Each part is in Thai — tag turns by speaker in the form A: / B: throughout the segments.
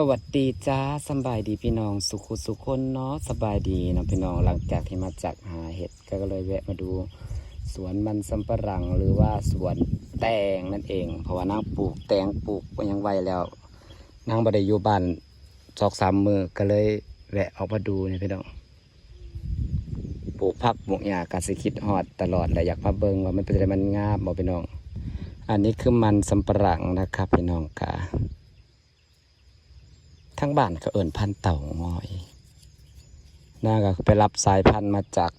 A: สวัสดีจ้าสบายดีพี่น้องสุขุสุขคนเนาะสบายดีเนาะพี่น้องหลังจากที่มาจากหาเห็ดก็เลยแวะมาดูสวนมันสำปะหลังหรือว่าสวนแตงนั่นเอง เพราะว่านางปลูกแตงปลูกยังไวแล้วนางบดอยู่บ้านสอกสามมือก็เลยแวะออกมาดูเนี่ยพี่น้องปลูกผักปลูกหญ้ากสิคิดฮอดตลอดเลยอยากมาเบิ่งว่ามันเป็นอะไรมันงามบ่พี่น้อง อันนี้คือมันสำปะหลังนะครับพี่น้องค่ะ ทั้งบ้านก็เอิ่นพันเต่างอยน่าก็ไปรับสายพันธุ์มาจาก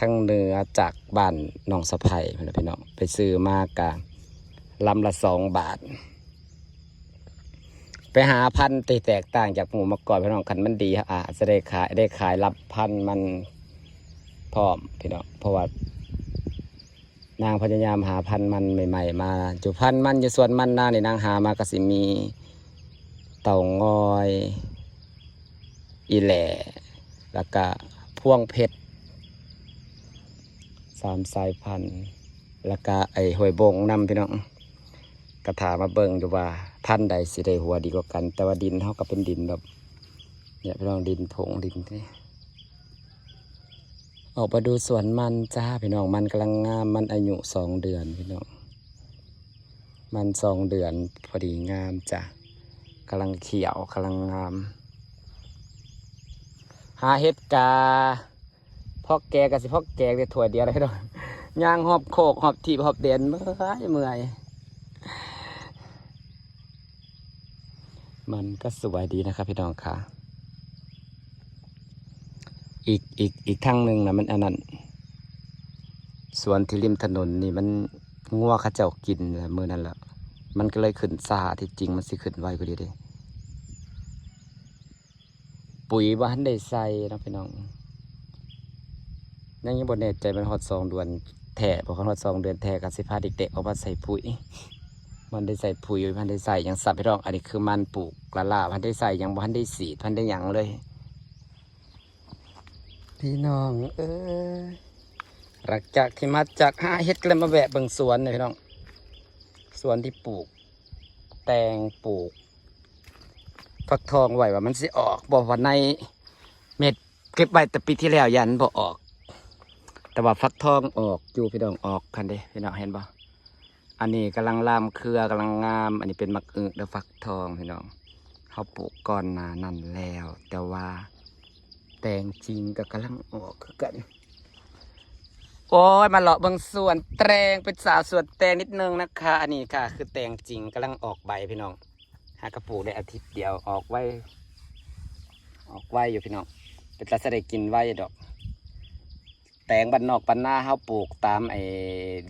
A: ทั้งเนื้อจากบ้านหนองสะไผ่พี่น้องพี่น้องไปซื้อมากะลำละสองบาท ไปหาพันธุ์แตกต่างจากหมูมาก่อนพี่น้องคันมันดีอะจะได้ขายได้ขายรับพันธุ์มันพร้อมพี่น้องเพราะว่านางพยายามหาพันธุ์มันใหม่ ๆ มาอยู่พันธุ์มันอยู่ส่วนมันหน้างนี่นางหามาก็สิมี เต่างอย อีแหล่แล้วก็พ่วงเพชรสามสายพันธุ์แล้วก็ไอหวยบงนำพี่น้องกระถามาเบิ่งดูว่าพันใดสิได้หัวดีกว่ากัน แต่ว่าดินเท่ากับเป็นดินแบบเนี่ยพี่น้องดินผงดินนี่ออกมาดูสวนมันจ้าพี่น้องมันกำลังงามมันอายุสองเดือนพี่น้องมันสองเดือนพอดีงามจ้ะ กำลังเขียวกำลังงาม หาเห็ดกาพอกแกกับสิพอกแกแต่ถั่วยเดียวเลยดอกย่างหอบโคกหอบทีบหอบเด่นเมื่อยเมื่อย มันก็สวยดีนะครับพี่น้องค่ะอีกอีกอีกทางหนึ่งนะมันอันนั้นสวนที่ริมถนนนี่มันงัวข้าเจ้ากินแหละมือนั่นแหละ มันก็เลยขึ้นซาที่จริงมันสิขึ้นไวกว่าดีเด้ปุ๋ยบ้านได้ใส่นะพี่น้องยังยังบนแน่ใจมันฮอดสองเดือนแท้บอเขาฮอดสองเดือนแท้กับสิพาเด็กๆออกมาใส่ปุ๋ย มันได้ใส่ปุ๋ยมันได้ใส่ยังสับพี่น้อง อันนี้คือมันปลูกละลาพันได้ใส่ยังพันได้สีพันได้หยังเลย พี่น้องเอ้ยหลังจากที่มาจากหาเฮ็ดก็เลยมาแวะเบิ่งสวนเนี่ยพี่น้อง สวนที่ปลูก แตงปลูกฟักทองไว้ว่ามันสิออกบอกว่าในเม็ดเก็บไว้แต่ปีที่แล้วยันบ่ออก แต่ว่าฟักทองออกอยู่พี่น้องออกคันเด้พี่น้องเห็นบ่อันนี้กำลังลามเครือกำลังงาม อันนี้เป็นมักอึและฟักทองพี่น้องเขาปลูกก่อนนานั่นแล้ว แต่ว่าแตงจริงก็กำลังออกคือกัน โอ้ยมาเลาะบางส่วนแตงเป็นสาวสวนแตงนิดนึงนะคะอันนี้ค่ะ คือแตงจริงกำลังออกใบพี่น้อง หากระปูได้อาทิตย์เดียวออกไว้ ออกไว้อยู่พี่น้องเป็นตาจะได้กินไว้ดอก แตงบันนอกบันหน้าเฮาปลูกตามไอ้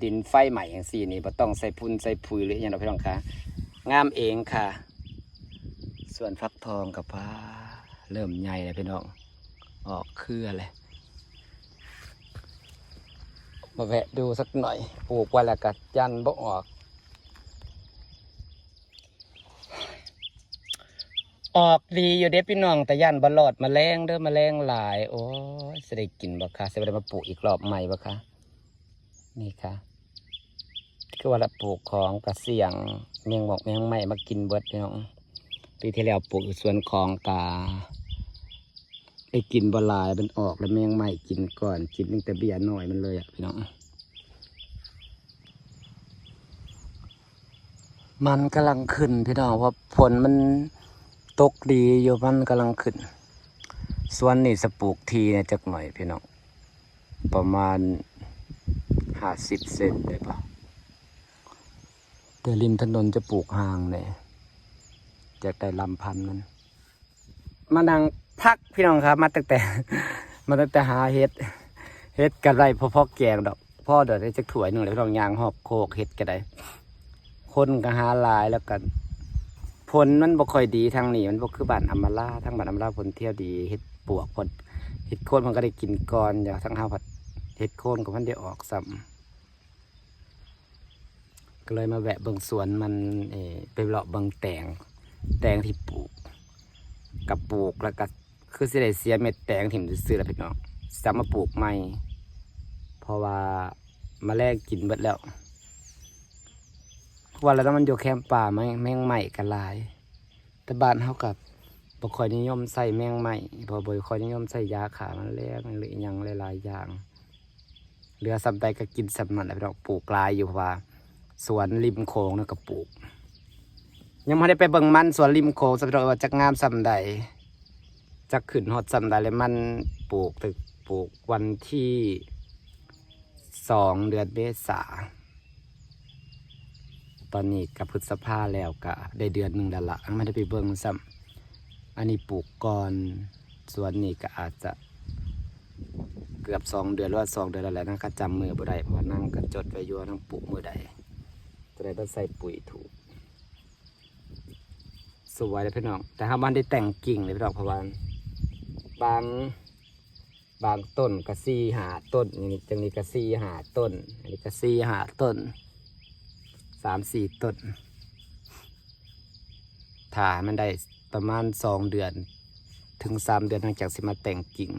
A: ดินไฟใหม่อย่างสี่นี่บ่ต้องใส่พุ่นใส่ปุ๋ยหรืออย่างเราพี่น้องคะงามเองค่ะ ส่วนฟักทองกับผ้าเริ่มใหญ่แล้วพี่น้อง ออกเครือเลย มาแวะดูสักหน่อย ปลูกไว้แล้วก็ยันบ่ออก ออกดีอยู่เด้พี่น้องแต่ยันบลอดมาแรงเด้อมาแรงหลาย โอ้ยจะได้กินบ่คะจะได้มาปลูกอีกรอบใหม่บ่คะนี่ค่ะคือว่าละปลูกของกระเสียงเมียงบอกเมียงใหม่มากินเบิดพี่น้องปีที่แล้วปลูกอยู่สวนของกา ไอ้กินบลายมันออกแล้วแมงใหม่กินก่อนกินตั้งแต่เบียร์หน่อยมันเลยอะพี่น้องมันกำลังขึ้นพี่น้องว่าผลมันตกดีอยู่มันกำลังขึ้น ส่วนนี่สปลูกทีเนี่ยจักหน่อยพี่น้องประมาณห้าสิบเซนได้ปะแต่ริมถนนจะปลูกห่างเนี่ยจะได้ลำพันธุ์มันมานั่ง พักพี่น้องครับมาตั้งแต่ มาตั้งแต่หาเห็ดเห็ดกันไรพ่อพ่อแกงดอก พ่อเดี๋ยวได้จะถวยหนึ่งเลยพี่น้องยางหอบโคกเห็ดกันได้คนก็หาหลายแล้วกันผลมันบ่ค่อยดีทางนี้มันบ่คือบ้านอัมมาลาทางบ้านอัมมาลาผลเที่ยวดีเห็ดปวกผลเห็ดโคนมันก็ได้กินก่อนอย่างทั้งห้าผัดเห็ดโคนก็มันได้ออกซ้ำก็เลยมาแวะเบิ่งสวนมันเอไปเลาะเบิ่งแตงแตงที่ปลูกกับปลูกแล้วก็ คือสิได้เสียเม็ดแตงถิ่มซื้อแล้วพี่น้องจะมาปลูกใหม่ เพราะว่ามาแลกกินเบิดแล้วเพราะว่าเราต้องมันอยู่แคมป่าแม่งแมงใหม่กันหลาย แต่บ้านเฮากับบ่ค่อยนิยมใส่แมงใหม่เพอบ่ค่อยนิยมใส่ยาขามันแลงหรือยังหลายๆอย่างเหลือสำใดก็กินสำนั้นแหละพี่น้องปลูกลายอยู่เพราะว่า สวนริมโขงนะก็ปลูก ยังไม่ได้ไปเบิ่งมันสวนริมโขงสักดอกว่าจักงามสำใด จักขึ้นฮอดสำใดเลยมันปลูกตึกปลูกวันที่สองเดือนเมษาตอนนี้กับพฤษภาแล้วก็ได้เดือนหนึ่งแล้วละไม่ได้ไปเบิ่งซ้ำอันนี้ปลูกก่อนส่วนนี้ก็อาจจะเกือบสองเดือนหรือว่าสองเดือนแล้วแหละนั่งก็จำมือบ่ได้เพราะนั่งก็จดไว้ยู่ว่านั่งปลูกมือใดจะได้ต้องใส่ปุ๋ยถูก สวยเลยพี่น้อง แต่ถ้ามันได้แต่งกิ่งเลยพี่น้องเพราะว่า บางบางต้นกระซีหาต้นอย่างนี้จังนี้กระซีหาต้นอันนี้กระซีหาต้นสามสี่ต้นถ่ามันได้ประมาณสองเดือน ถึงสามเดือนหลังจากสิมาแต่งกิ่ง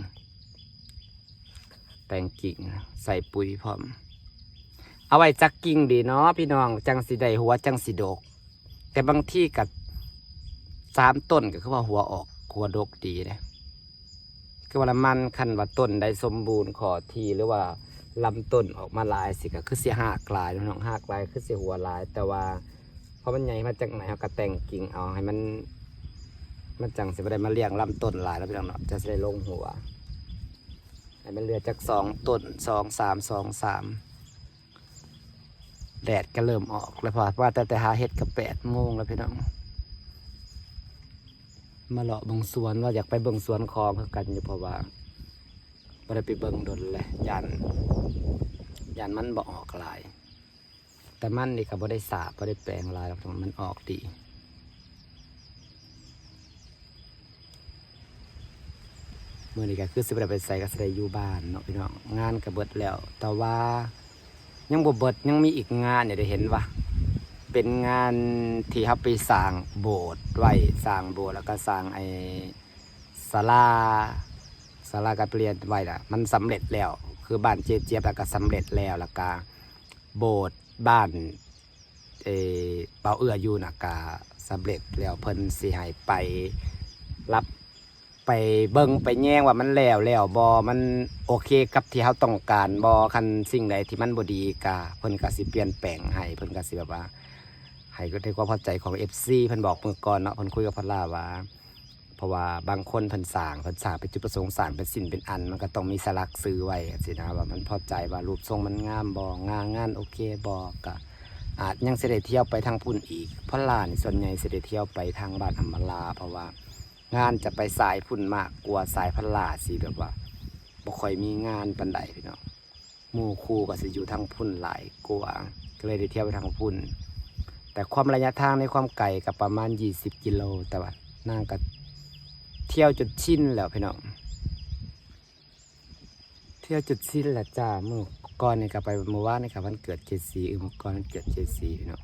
A: แต่งกิ่งใส่ปุ๋ยพร้อม เอาไว้จักกิ่งดีเนาะพี่น้องจังสีได้หัวจังสีดก แต่บางที่กับสามต้นก็คือว่าหัวออกหัวดกดีเลย คือว่ามันคันว่าต้นได้สมบูรณ์ขอทีหรือว่าลำต้นออกมาลายสิก็คือเสียหักลายน้องหักลายคือเสียหัวลาย แต่ว่าเพราะมันใหญ่มาจากไหนเขาก็แต่งกิ่งเอาให้มัน มันจังสิบ่ได้มาเลี้ยงลำต้นลายแล้วพี่น้องเนาะจะได้ลงหัวให้มันเหลือจากสองต้นสองสามสองสามแดดก็เริ่มออกแล้วพอว่าแต่แต่หาเห็ดกับแปดโมงแล้วพี่น้อง มาเลาะเบิงสวนว่าอยากไปเบิงสวนคลองคือกันอยู่เพราะว่าบ่ได้ไปเบิงดนเลยยันยันมันบ่ออกหลาย แต่มันนี่ก็บ่ได้สาบบ่ได้แปลงลายหรอกมันออกดีเมื่อนี้ก็คือสิบได้ไปใส่ก็สิได้อยู่บ้านเนาะพี่น้องงานก็เบิดแล้ว แต่ว่ายังบ่เบิดยังมีอีกงานเนี่ยได้เห็นว่า เป็นงานที่เขาไปสร้างโบสถ์ไว้สร้างโบสถ์แล้วก็สร้างไอ้ศาลาศาลาการเปลี่ยนไว้ละมันสำเร็จแล้ว คือบ้านเจเจี๊ยบแล้วก็สำเร็จแล้วแล้วก็โบสถ์บ้านเอเปาเอื้ออยู่นะก็สำเร็จแล้วเพิ่นสิให้ไปรับไปเบิ่งไปแย่งว่ามันแล้วแล้วบอมันโอเคกับที่เขาต้องการบอคันสิ่งใดที่มันบดีกะเพิ่นก็สิเปลี่ยนแปลงให้เพิ่นก็สิแบบว่า ให้ก็ได้ความพอใจของ FC เพิ่นบอกเมื่อก่อนเนาะเพิ่นคุยกับพอลล่าว่าเพราะว่าบางคนเพิ่นสร้างเพิ่นสร้างเป็นจุดประสงค์สร้างเป็นสินเป็นอัน มันก็ต้องมีสลักซื้อไว้สินะว่ามันพอใจว่ารูปทรงมันงามบ่งามงานโอเคบ่ก็อาจยังเสิได้เที่ยวไปทางพุ่นอีกพอลล่านส่วนใหญ่เสิได้เที่ยวไปทางบ้านอัมมลา เพราะว่างานจะไปสายพุ่นมากกลัวสายพันลาสิแบบว่าบ่ค่อยมีงานปันใดพี่น้องมู่คู่ก็สิอยู่ทางพุ่นหลายกว่าก็เลยได้เที่ยวไปทางพุ่น แต่ความระยะทางในความไกลกับประมาณ 20 กิโลแต่ว่านางก็เที่ยวจุดชินแล้วพี่น้องเที่ยวจุดชินแหละจ้าเมื่อก่อนนี่ก็ไปเมื่อวานนี่ก็วันเกิดเจสีเออเมื่อก่อนวันเกิดเจสีพี่น้อง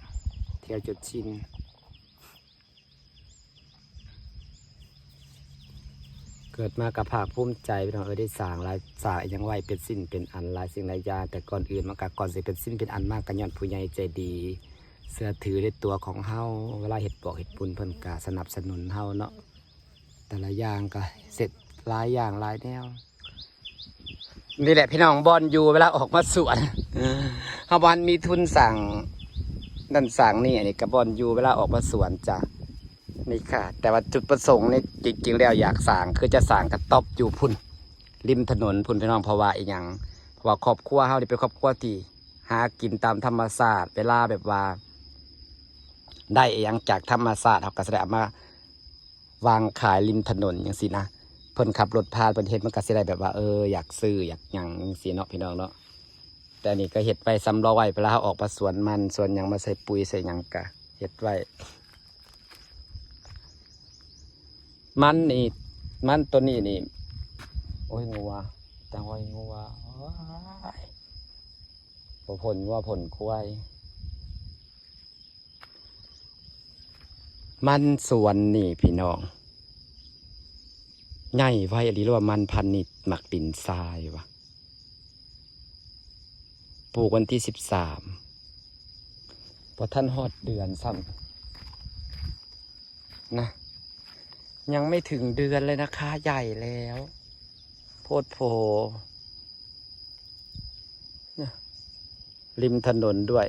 A: เที่ยวจุดชินเกิดมากับภาคภูมิใจพี่น้องเออได้สร้างลายสร้างยังไหวเป็นสิ้นเป็นอันลายสิ่งหลายอย่างแต่ก่อนอื่นมันก็ก่อนสิเป็นสิ้นเป็นอันมากกันย้อนผู้ใหญ่ใจดี เสื้อถือในตัวของเฮาเวลาเห็ดบอกเห็ดปุนเพิ่นกาสนับสนุนเฮาเนาะแต่ละอย่างก็เสร็จหลายอย่างหลายแนวนี่แหละพี่น้องบอลอยู่เวลาออกมาสวนเฮาบอลมีทุนสั่งนั่นสั่งนี่อันนี้กับบอลอยู่เวลาออกมาสวนจ้ะนี่ค่ะ แต่ว่าจุดประสงค์นี่จริงๆแล้วอยากสร้างคือจะสร้างกระต๊อบอยู่พุ่นริมถนนพุ่นพี่น้องเพราะว่าอีกอย่างเพราะว่าครอบครัวเฮาเนี่เป็นครอบครัวที่หากินตามธรรมชาติเวลาแบบว่า ได้อหยังจากธรรมชาติเขาก็จะได้เอมาวางขายริมถนนอย่างสินะเพิ่นขับรถผ่านเพิ่นเห็นมันก็สิได้แบบว่าเอออยากซื้ออยากหยังสิเนาะพี่น้องเนาะแต่นี่ก็เฮ็ดไว้ำรอไว้เวลาเขาออกมาสวนมันสวนหยังมาใส่ปุ๋ยใส่หยังกะเฮ็ดไว้มันนี่มันตัวนี้นี่ โอ้ยงัวจังไว้งัวว้ยผลผลงัวผลควาย มันสวนนี่พี่น้องใหญ่ไว้อลีเรียกว่ามันพันนิดหมักดินทรายวะปลูกวันที่สิบสามพอท่านฮอดเดือนซ้ำนะ ยังไม่ถึงเดือนเลยนะคะ ใหญ่แล้ว โพดโพริมถนนด้วย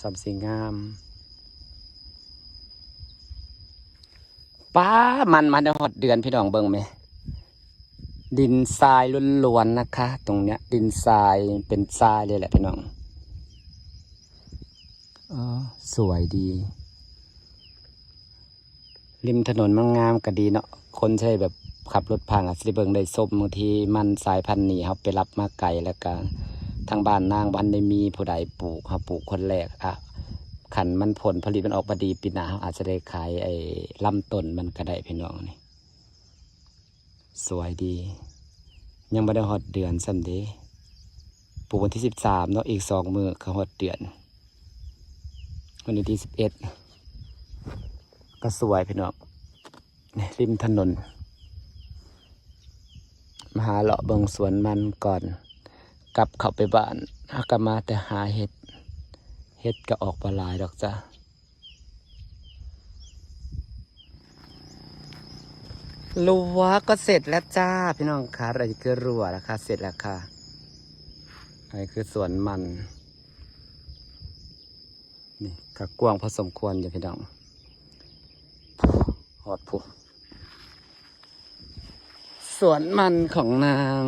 A: สัมสีงาม ป้ามันมาในหอดเดือนพี่น้องเบิ่งไหม ดินทรายล้วนๆนะคะ ตรงเนี้ย ดินทรายเป็นทรายเลยแหละพี่น้องออสวยดี ริมถนนมันงามก็ดีเนาะคนใช้แบบขับรถผ่านอาจสิเบิงได้ส้มบางทีมันสายพันธุ์นี้เขาไปรับมาไกลแล้วก็ทางบ้านนางบ้านได้มีผู้ใดปลูกเขาปลูกคนแรกอะ ขันมันผลผลิตมันออกมาดีปีหน้าเขาอาจจะได้ขายไอ้ลำต้นมันก็ได้พี่น้องนี่สวยดี ยังไม่ได้หอดเดือนสัมเดปลูกวันที่สิบสามเนาะอีกสองมือเขาหอดเดือน วันที่สิบเอ็ดก็สวยพี่น้องนี่ริมถนนมาหาเลาะเบิงสวนมันก่อน กลับเข้าไปบ้านหากมาแต่หาเห็ด เห็ดก็ออกปลายดอกจ้ะรั้วก็เสร็จแล้วจ้า พี่น้องคะอะไรคือรั้วแล้วค่ะเสร็จแล้วค่ะอันนี้คือสวนมัน นี่ก็กวางพอสมควรอยู่พี่น้องหอดผู้สวนมันของนาง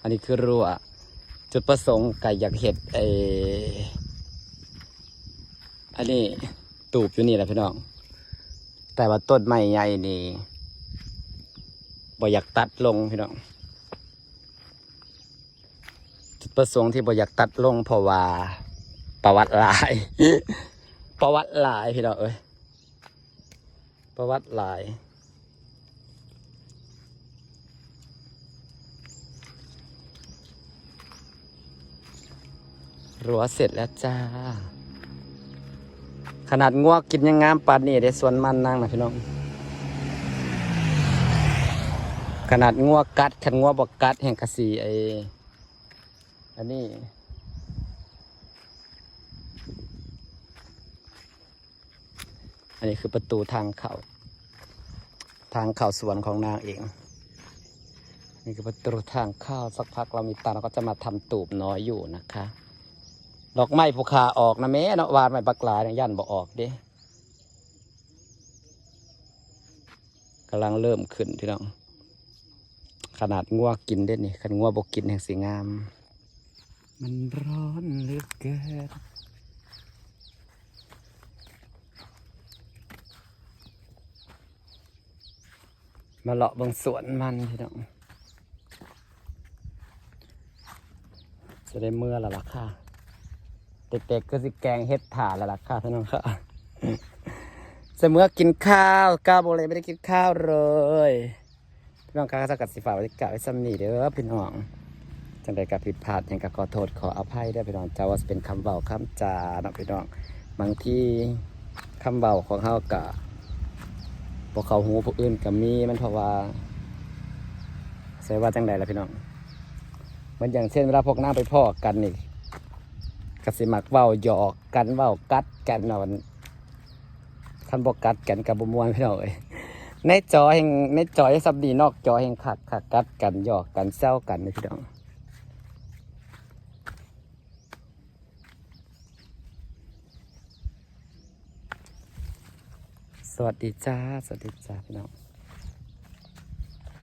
A: อันนี้คือรั้วจุดประสงค์ไก่อยากเห็ดไอ อันนี้ตูบอยู่นี่แหละพี่น้อง แต่ว่าต้นไม้ใหญ่นี่บ่อยากตัดลงพี่น้อง จุดประสงค์ที่บ่อยากตัดลงเพราะว่าประวัติหลาย ประวัติหลายพี่น้องเอ้ย ประวัติหลายรั้วเสร็จแล้วจ้า ขนาดงวกกินยังงามปานนี่ได้สวนมันนางนะพี่น้อง ขนาดงวกกัดขันงวบกกัดแห่งกะสีไออันนี้อันนี้คือประตูทางเข้าทางเข้าสวนของนางเอง นี่คือประตูทางเข้าสักพักเรามีตังค์เราก็จะมาทำตูบน้อยอยู่นะคะ ดอกไม้ภูคาออกนะแม่เนาะวาดไม้ปักลายนี่ยยันบ่ออกเด้กำลังเริ่มขึ้นพี่น้อง ขนาดงัวกินได้นี่ขันงัวบกกินแห่งสีงาม มันร้อนเหลือเกินมาเลาะบางสวนมันพี่น้องจะได้เมื่อและล่ะค่ะ เด็กๆก็สิแกงเฮ็ดถ่านและล่ะค่ะพี่น้องค่ะเสมอกินข้าวก้าวโบเลยไม่ได้กินข้าวเลยพี่น้องค่ะสกัดสีฟ้าบรรยากาศไว้ซ้ำนี่เด้อพี่น้องจังใดกับผิดพลาดยังกับขอโทษขออภัยด้วยพี่น้องจะว่าเป็นคำเบาคำจาเนาะพี่น้องบางที่คำเบาของเฮากะพวกเขาหูพวกอื่นก็มีมันเพราะว่าใส่ว่าจังใดล่ะพี่น้องมันอย่างเช่นเวลาพวกหน้าไปพ่อกันนี่ กสิมักเว้าหยอกกันเว้ากัดกันนาะมันคันบอกกัดกันกับบมวนพี่น้องเอ้ยในจอแห่งในจอให้ซับดีนอกจอแห่งขัดขัดกัดกันหยอกกันแซวกันนี่พี่น้องสวัสดีจ้า สวัสดีจ้าพี่น้อง